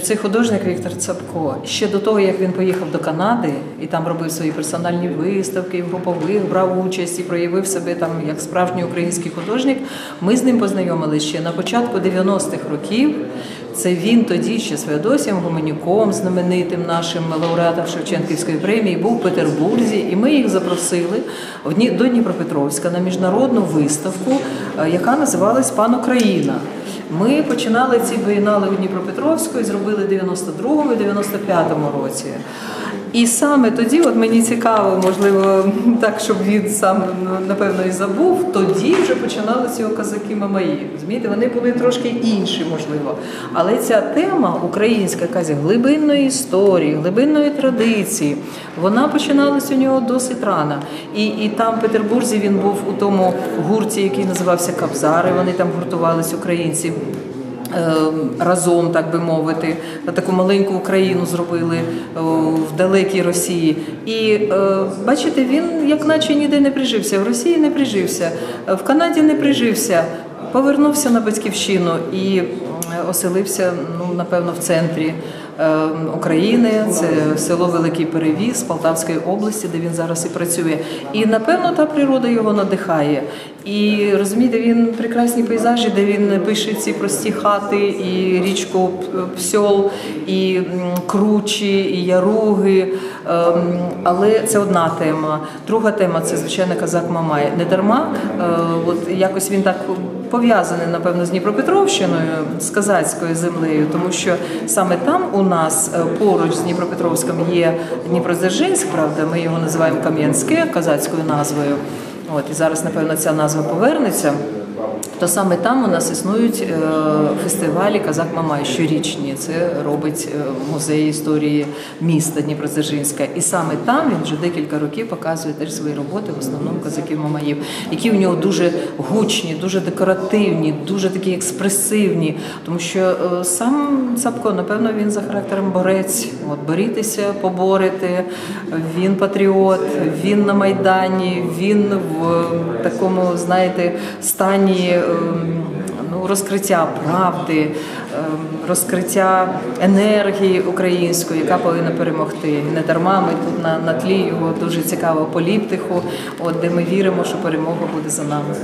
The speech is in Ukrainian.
Цей художник Віктор Цапко ще до того, як він поїхав до Канади і там робив свої персональні виставки, в групових брав участь і проявив себе там як справжній український художник. Ми з ним познайомилися ще на початку 90-х років. Це він тоді ще з Феодосієм Гуменюком, знаменитим нашим лауреатом Шевченківської премії, був в Петербурзі, і ми їх запросили до Дніпропетровська на міжнародну виставку, е, яка називалась Пан Україна. Ми починали ці бієнали у Дніпропетровську і зробили в 92-му і 95-му році. І саме тоді, от мені цікаво, можливо, так, щоб він сам ну, напевно і забув, тоді вже починалися його казаки Мамаї. Розумієте, вони були трошки інші, можливо. Але ця тема українська якась глибинної історії, глибинної традиції, вона починалась у нього досить рано. І, і там в Петербурзі він був у тому гурті, який називався Кабзари. Вони там гуртувались українці. Е, Разом, так би мовити, таку маленьку Україну зробили е, в далекій Росії. І е, бачите, він як наче ніде не прижився. В Росії не прижився, е, в Канаді не прижився, повернувся на батьківщину і оселився, ну напевно, в центрі е, України. Це село Великий Перевіз Полтавської області, де він зараз і працює. І напевно та природа його надихає. І розумієте, він прекрасні пейзажі, де він пише ці прості хати, і річку Псьол, і кручі, і яруги. Ем, Але це одна тема. Друга тема це звичайно казак Мамай. Не дарма, е, от якось він так пов'язаний, напевно, з Дніпропетровщиною, з казацькою землею, тому що саме там у нас е, поруч з Дніпропетровськом є Дніпродзержинськ, правда, ми його називаємо Кам'янське казацькою назвою. От і зараз, напевно, ця назва повернеться. То саме там у нас існують е, фестивалі Казак Мамай щорічні. Це робить е, музей історії міста Дніпродзержинська. І саме там він вже декілька років показує теж свої роботи, в основному казаків Мамаїв, які в нього дуже гучні, дуже декоративні, дуже такі експресивні. Тому що е, сам Цапко, напевно, він за характером борець. От борітеся, поборете. Він патріот, він на майдані, він в такому, знаєте, стані. Ну, розкриття правди, ем, розкриття енергії української, яка повинна перемогти. Не дарма ми тут на, на тлі його дуже цікавого поліптиху, от де ми віримо, що перемога буде за нами.